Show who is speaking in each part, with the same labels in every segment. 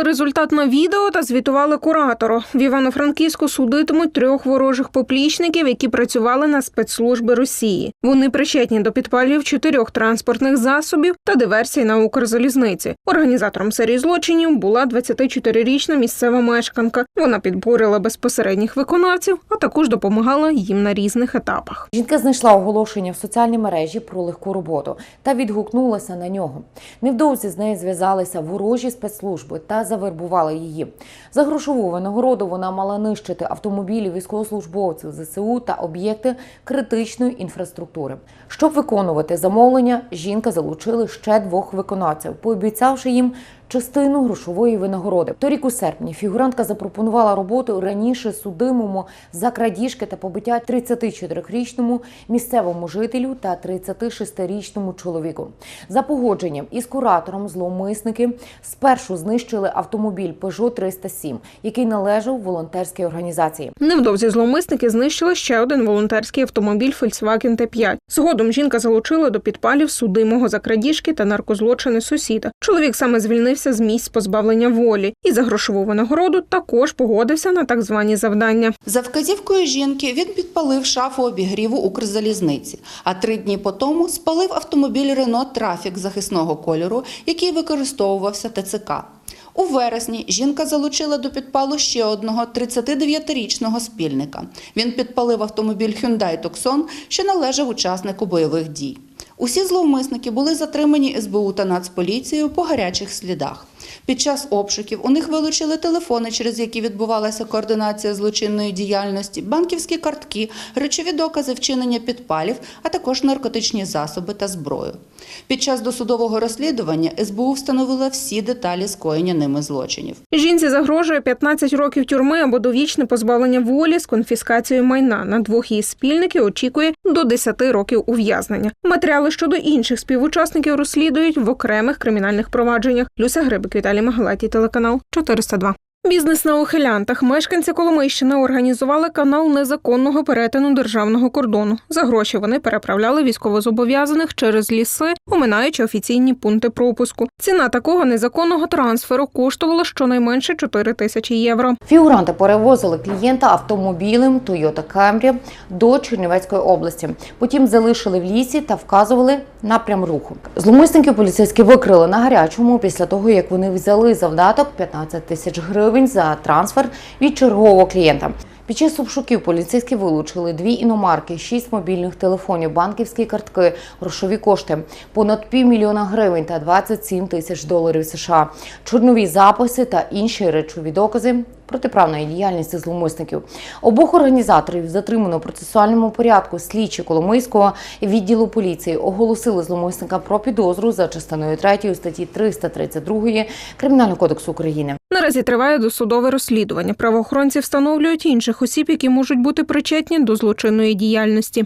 Speaker 1: Зафіксували результат на відео та звітували куратору. В Івано-Франківську судитимуть трьох ворожих поплічників, які працювали на спецслужби Росії. Вони причетні до підпалів чотирьох транспортних засобів та диверсій на Укрзалізниці. Організатором серії злочинів була 24-річна місцева мешканка. Вона підбурила безпосередніх виконавців, а також допомагала їм на різних етапах.
Speaker 2: Жінка знайшла оголошення в соціальній мережі про легку роботу та відгукнулася на нього. Невдовзі з нею зв'язалися ворожі спецслужби та завербували її. За грошову винагороду вона мала нищити автомобілі військовослужбовців ЗСУ та об'єкти критичної інфраструктури. Щоб виконувати замовлення, жінка залучили ще двох виконавців, пообіцявши їм частину грошової винагороди. Торік у серпні фігурантка запропонувала роботу раніше судимому за крадіжки та побиття 34-річному місцевому жителю та 36-річному чоловіку. За погодженням із куратором зловмисники спершу знищили автомобіль Peugeot 307, який належав волонтерській організації.
Speaker 1: Невдовзі зловмисники знищили ще один волонтерський автомобіль Volkswagen T5. Згодом жінка залучила до підпалів судимого за крадіжки та наркозлочини сусіда. Чоловік саме звільнився з місць позбавлення волі і за грошову винагороду також погодився на так звані завдання.
Speaker 3: За вказівкою жінки він підпалив шафу обігріву Укрзалізниці, а три дні по тому спалив автомобіль Рено Трафік захисного кольору, який використовувався ТЦК. У вересні жінка залучила до підпалу ще одного 39-річного спільника. Він підпалив автомобіль Hyundai Tucson, що належав учаснику бойових дій. Усі зловмисники були затримані СБУ та Нацполіцією по гарячих слідах. Під час обшуків у них вилучили телефони, через які відбувалася координація злочинної діяльності, банківські картки, речові докази вчинення підпалів, а також наркотичні засоби та зброю. Під час досудового розслідування СБУ встановила всі деталі скоєння ними злочинів.
Speaker 1: Жінці загрожує 15 років тюрми або довічне позбавлення волі з конфіскацією майна. На двох її спільників очікує до 10 років ув'язнення. Матеріали щодо інших співучасників розслідують в окремих кримінальних провадженнях. Люся Грибик, Віталій Магалаті, телеканал 402. Бізнес на ухилянтах. Мешканці Коломийщини організували канал незаконного перетину державного кордону. За гроші вони переправляли військовозобов'язаних через ліси, оминаючи офіційні пункти пропуску. Ціна такого незаконного трансферу коштувала щонайменше 4 тисячі євро.
Speaker 2: Фігуранти перевозили клієнта автомобілем Toyota Camry до Чернівецької області. Потім залишили в лісі та вказували напрям руху. Зловмисників поліцейські викрили на гарячому після того, як вони взяли завдаток 15 тисяч гривень за трансфер від чергового клієнта. Під час обшуків поліцейські вилучили дві іномарки, шість мобільних телефонів, банківські картки, грошові кошти, понад півмільйона гривень та 27 тисяч доларів США, чорнові записи та інші речові докази протиправної діяльності зловмисників. Обох організаторів затримано в процесуальному порядку. Слідчі Коломийського відділу поліції оголосили зловмисника про підозру за частиною 3 статті 332 Кримінального кодексу України.
Speaker 1: Наразі триває досудове розслідування. Правоохоронці встановлюють інших осіб, які можуть бути причетні до злочинної діяльності.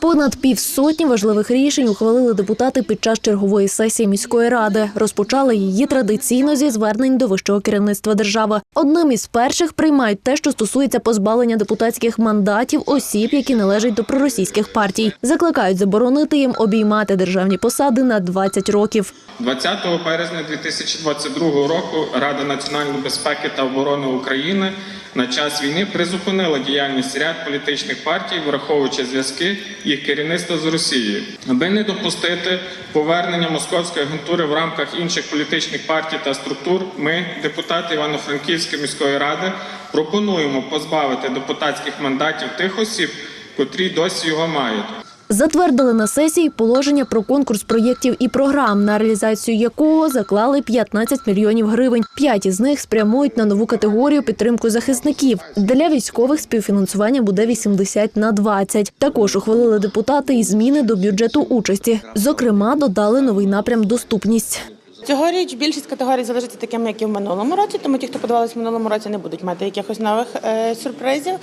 Speaker 4: Понад півсотні важливих рішень ухвалили депутати під час чергової сесії міської ради. Розпочали її традиційно зі звернень до вищого керівництва держави. Одним із перших приймають те, що стосується позбавлення депутатських мандатів осіб, які належать до проросійських партій. Закликають заборонити їм обіймати державні посади на 20 років.
Speaker 5: 20 березня 2022 року Рада національної безпеки та оборони України на час війни призупинила діяльність ряд політичних партій, враховуючи зв'язки їх керівництва з Росією, аби не допустити повернення московської агентури в рамках інших політичних партій та структур. Ми, депутати Івано-Франківської міської ради, пропонуємо позбавити депутатських мандатів тих осіб, котрі досі його мають.
Speaker 4: Затвердили на сесії положення про конкурс проєктів і програм, на реалізацію якого заклали 15 мільйонів гривень. П'ять із них спрямують на нову категорію підтримку захисників. Для військових співфінансування буде 80 на 20. Також ухвалили депутати і зміни до бюджету участі. Зокрема, додали новий напрям доступність.
Speaker 6: Цьогоріч більшість категорій залишиться такими, як і в минулому році, тому ті, хто подавалися в минулому році, не будуть мати якихось нових е, сюрпризів.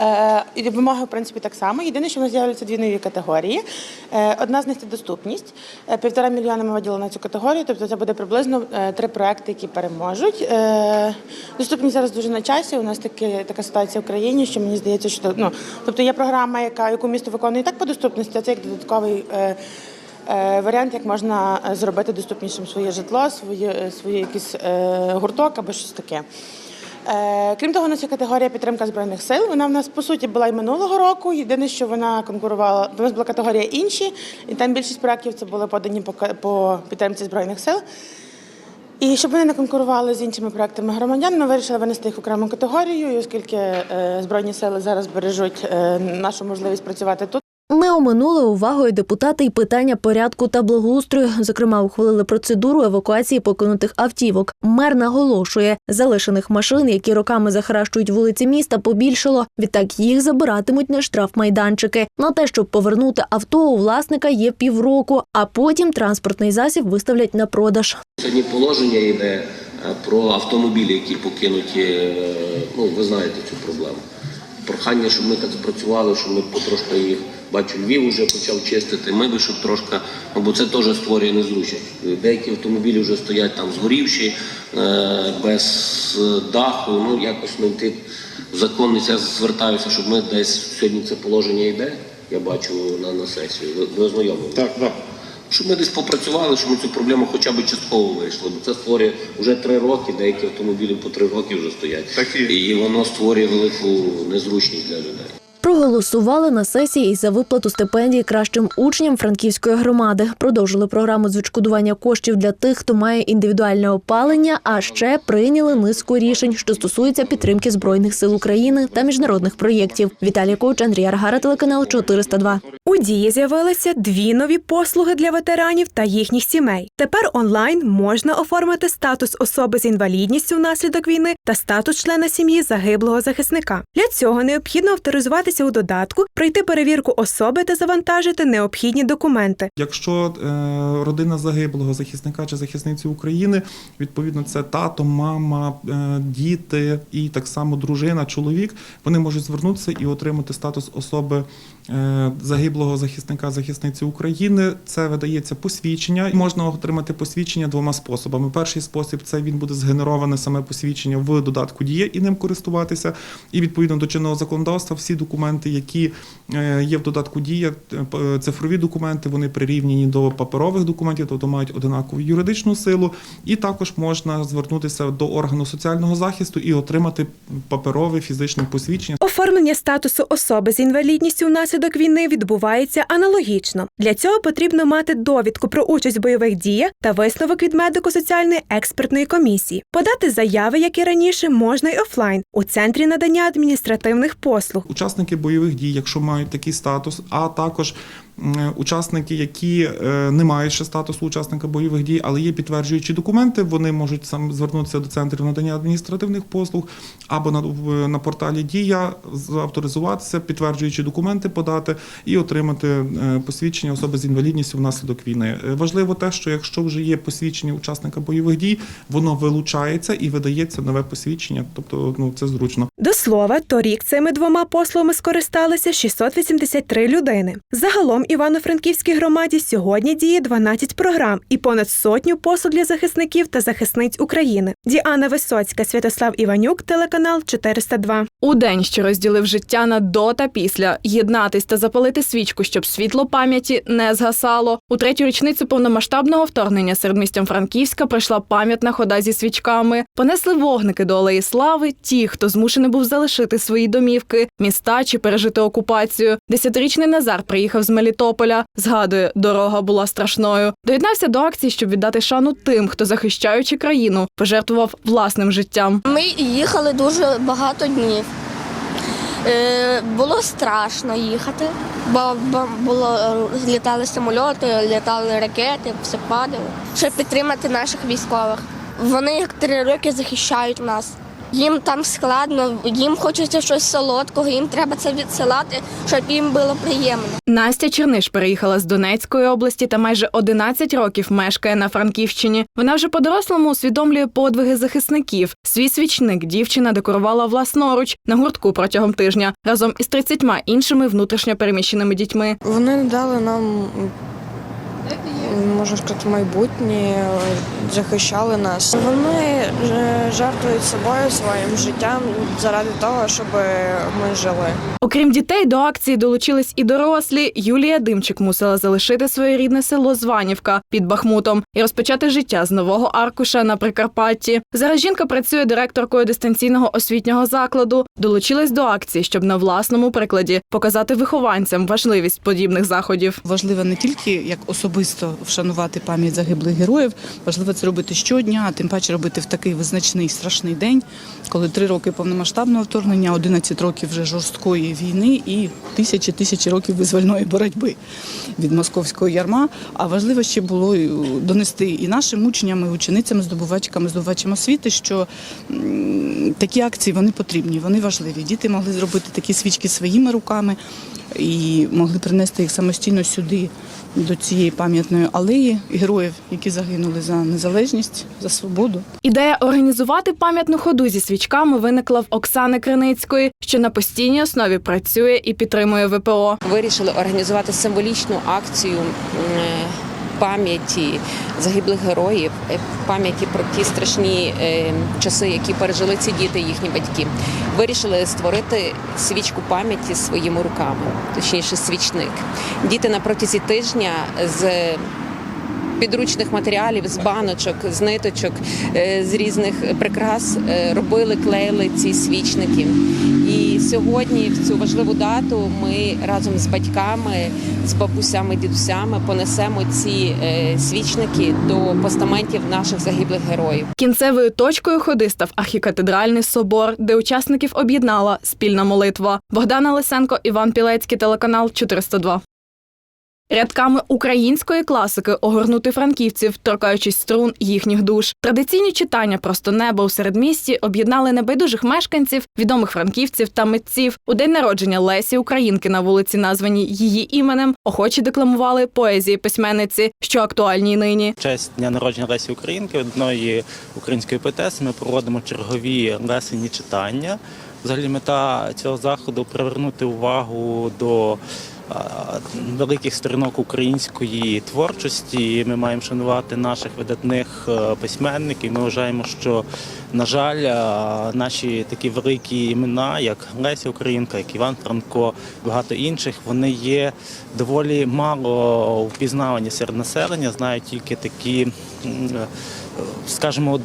Speaker 6: Е, і вимоги, в принципі, так само. Єдине, що в нас з'являються дві нові категорії. Е, одна з них це доступність. Е, півтора мільйона ми виділили на цю категорію, тобто це буде приблизно е, три проекти, які переможуть. Е, доступність зараз дуже на часі. У нас таки, така ситуація в країні, що мені здається, що ну, тобто є програма, яка, яку місто виконує і так по доступності, а це як додатковий. Е, варіант, як можна е, зробити доступнішим своє житло, своє, е, своє якийсь е, гурток або щось таке. Е, Крім того, у нас є категорія підтримка збройних сил. Вона в нас по суті була і минулого року. Єдине, що вона конкурувала. У нас була категорія інші, і там більшість проєктів це були подані по, підтримці збройних сил. І щоб вони не конкурували з іншими проектами громадян, ми вирішили винести їх в окрему категорію, оскільки е, збройні сили зараз бережуть е, нашу можливість працювати тут.
Speaker 4: Не оминули увагою депутати й питання порядку та благоустрою. Зокрема, ухвалили процедуру евакуації покинутих автівок. Мер наголошує, залишених машин, які роками захаращують вулиці міста, побільшало. Відтак їх забиратимуть на штрафмайданчики. На те, щоб повернути авто у власника, є півроку, а потім транспортний засіб виставлять на продаж.
Speaker 7: Сьогодні положення йде е, про автомобілі, які покинуті. е, Ну, ви знаєте цю проблему. Прохання, щоб ми так спрацювали, щоб ми потрошки їх бачу, Львів вже почав чистити. Ми би щоб трошки, ну бо це теж створює незручність. Деякі автомобілі вже стоять там згорівші, е, без е, даху. Ну якось знайти законність. Я звертаюся, щоб ми десь сьогодні це положення йде. Я бачу на, на сесію. Ви, ви ознайомлені?
Speaker 5: Так, так.
Speaker 7: Щоб ми десь попрацювали, щоб ми цю проблему хоча б частково вирішили. Бо це створює вже три роки, деякі автомобілі по три роки вже стоять.
Speaker 5: Так і-
Speaker 7: і воно створює велику незручність для людей.
Speaker 4: Проголосували на сесії і за виплату стипендій кращим учням франківської громади. Продовжили програму з відшкодування коштів для тих, хто має індивідуальне опалення. А ще прийняли низку рішень, що стосуються підтримки збройних сил України та міжнародних проєктів. Віталій Коуч, Андрій Аргара, телеканал 402.
Speaker 8: У дії з'явилися дві нові послуги для ветеранів та їхніх сімей. Тепер онлайн можна оформити статус особи з інвалідністю внаслідок війни та статус члена сім'ї загиблого захисника. Для цього необхідно авторизуватися у додатку, пройти перевірку особи та завантажити необхідні документи.
Speaker 9: Якщо е, родина загиблого захисника чи захисниці України, відповідно, це тато, мама, е, діти і так само дружина, чоловік, вони можуть звернутися і отримати статус особи загиблого захисника захисниці України. Це видається посвідчення. Можна отримати посвідчення двома способами. Перший спосіб це він буде згенероване саме посвідчення в додатку Дія і ним користуватися. І відповідно до чинного законодавства всі документи, які е, є в додатку Дія, е, цифрові документи, вони прирівняні до паперових документів, тобто мають одинакову юридичну силу. І також можна звернутися до органу соціального захисту і отримати паперове фізичне посвідчення.
Speaker 8: Оформлення статусу особи з інвалідністю внаслідок війни відбувається аналогічно. Для цього потрібно мати довідку про участь в бойових діях та висновок від медико-соціальної експертної комісії. Подати заяви, як і раніше, можна й офлайн у центрі надання адміністративних послуг.
Speaker 9: Учасники бойових дій, якщо мають такий статус, а також учасники, які е, не мають ще статусу учасника бойових дій, але є підтверджуючі документи, вони можуть сам звернутися до центрів надання адміністративних послуг або на, на порталі Дія авторизуватися, підтверджуючі документи подати і отримати е, посвідчення особи з інвалідністю внаслідок війни. Е, Важливо те, що якщо вже є посвідчення учасника бойових дій, воно вилучається і видається нове посвідчення, тобто ну це зручно.
Speaker 8: До слова, торік цими двома послугами скористалися 683 людини. Загалом Івано-Франківській громаді сьогодні діє 12 програм і понад сотню послуг для захисників та захисниць України. Діана Висоцька, Святослав Іванюк, телеканал 402.
Speaker 10: У день, що розділив життя на до та після, єднатись та запалити свічку, щоб світло пам'яті не згасало. У третю річницю повномасштабного вторгнення середмістям Франківська пройшла пам'ятна хода зі свічками. Понесли вогники до алеї слави. Ті, хто змушений був залишити свої домівки, міста чи пережити окупацію. Десятирічний Назар приїхав з Мелітополя. Згадує, дорога була страшною. Доєднався до акції, щоб віддати шану тим, хто захищаючи країну, пожертвував власним життям.
Speaker 11: Ми їхали дуже багато днів. Е, було страшно їхати, бо, було, літали самольоти, літали ракети, все падало. Щоб підтримати наших військових. Вони як три роки захищають нас. Їм там складно, їм хочеться щось солодкого, їм треба це відсилати, щоб їм було приємно.
Speaker 10: Настя Черниш переїхала з Донецької області та майже 11 років мешкає на Франківщині. Вона вже по-дорослому усвідомлює подвиги захисників. Свій свічник дівчина декорувала власноруч на гуртку протягом тижня разом із 30 іншими внутрішньо переміщеними дітьми.
Speaker 12: Вони дали нам можна сказати, майбутнє, захищали нас. Вони е, жертвують собою своїм життям заради того, щоб ми жили.
Speaker 10: Окрім дітей, до акції долучились і дорослі. Юлія Димчик мусила залишити своє рідне село Званівка під Бахмутом і розпочати життя з нового аркуша на Прикарпатті. Зараз жінка працює директоркою дистанційного освітнього закладу. Долучилась до акції, щоб на власному прикладі показати вихованцям важливість подібних заходів.
Speaker 13: Важливо не тільки як особисто вшанувати пам'ять загиблих героїв, важливо це робити щодня, а тим паче робити в такий визначний страшний день, коли три роки повномасштабного вторгнення, 11 років вже жорсткої війни і тисячі тисячі років визвольної боротьби від московського ярма. А важливо ще було донести і нашим учням, і ученицям, здобувачкам, здобувачам освіти, що такі акції вони потрібні, вони важливі. Діти могли зробити такі свічки своїми руками і могли принести їх самостійно сюди, до цієї пам'ятної алеї героїв, які загинули за незалежність, за свободу.
Speaker 10: Ідея організувати пам'ятну ходу зі свічками виникла в Оксани Криницької, що на постійній основі працює і підтримує ВПО.
Speaker 14: вирішили організувати символічну акцію пам'яті загиблих героїв, е, пам'яті про ті страшні е, часи, які пережили ці діти, і їхні батьки. Вирішили створити свічку пам'яті своїми руками, точніше, свічник. Діти на протязі тижня з підручних матеріалів, з баночок, з ниточок, е, з різних прикрас робили, клеїли ці свічники. Сьогодні, в цю важливу дату, ми разом з батьками, з бабусями, дідусями понесемо ці е, свічники до постаментів наших загиблих героїв.
Speaker 10: Кінцевою точкою ходи став архікатедральний собор, де учасників об'єднала спільна молитва. Богдана Лисенко, Іван Пілецький, телеканал 402. Рядками української класики огорнути франківців, торкаючись струн їхніх душ. Традиційні читання просто небо у середмісті об'єднали небайдужих мешканців, відомих франківців та митців. У день народження Лесі Українки на вулиці, названі її іменем, охочі декламували поезії письменниці, що актуальні нині.
Speaker 15: В честь дня народження Лесі Українки, одної української поетеси, ми проводимо чергові лесені читання. Взагалі мета цього заходу привернути увагу до великих сторінок української творчості. Ми маємо шанувати наших видатних е, письменників. Ми вважаємо, що на жаль, наші такі великі імена, як Леся Українка, як Іван Франко, багато інших, вони є доволі мало впізнавані серед населення, знають тільки такі. е, Скажімо,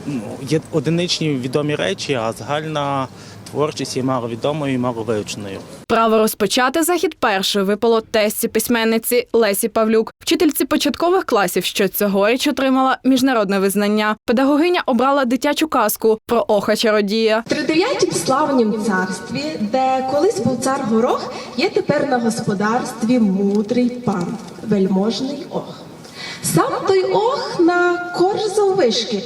Speaker 15: є одиничні відомі речі, а загальна творчість є маловідомою і маловивченою.
Speaker 10: Право розпочати захід першою випало тесті письменниці Лесі Павлюк, вчительці початкових класів, що цьогоріч отримала міжнародне визнання. Педагогиня обрала дитячу казку про оха чародія.
Speaker 16: Тридев'ятім славнім царстві, де колись був цар горох, є тепер на господарстві мудрий пан, вельможний ох. Сам той ох на корж заввишки,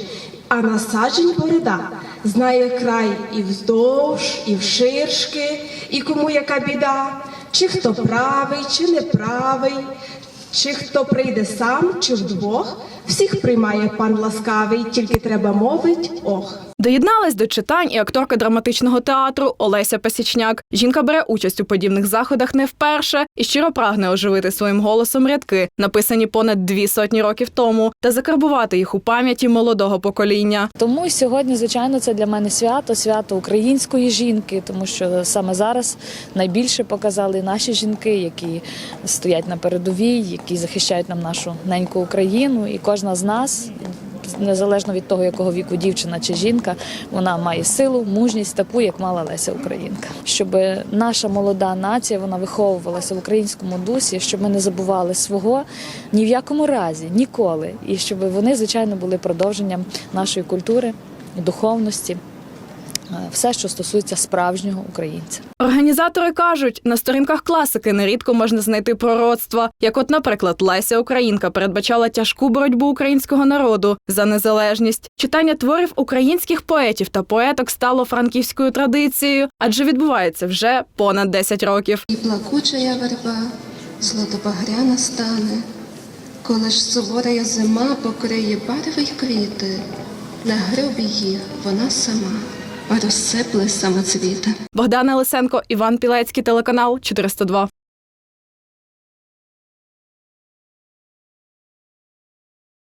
Speaker 16: а на саджень порида. Знає край і вздовж, і вширшки, і кому яка біда, чи хто правий, чи неправий, чи хто прийде сам, чи вдвох. Всіх приймає пан ласкавий, тільки треба мовить ох.
Speaker 10: Доєдналась до читань і акторка драматичного театру Олеся Пасічняк. Жінка бере участь у подібних заходах не вперше і щиро прагне оживити своїм голосом рядки, написані понад дві сотні років тому, та закарбувати їх у пам'яті молодого покоління.
Speaker 17: Тому сьогодні, звичайно, це для мене свято, свято української жінки, тому що саме зараз найбільше показали наші жінки, які стоять на передовій, які захищають нам нашу неньку Україну, і кожна з нас. Незалежно від того, якого віку дівчина чи жінка, вона має силу, мужність таку, як мала Леся Українка. Щоб наша молода нація вона виховувалася в українському дусі, щоб ми не забували свого ні в якому разі, ніколи. І щоб вони, звичайно, були продовженням нашої культури, духовності, все, що стосується справжнього українця.
Speaker 10: Організатори кажуть, на сторінках класики нерідко можна знайти пророцтва, як, от, наприклад, Леся Українка передбачала тяжку боротьбу українського народу за незалежність. Читання творів українських поетів та поеток стало франківською традицією, адже відбувається вже понад 10 років.
Speaker 18: І плакучая верба, злотобагряна стане, коли ж суворая зима покриє барви й квіти, на гробі їх вона сама розсипле самоцвіти.
Speaker 10: Богдана Лисенко, Іван Пілецький, телеканал 402.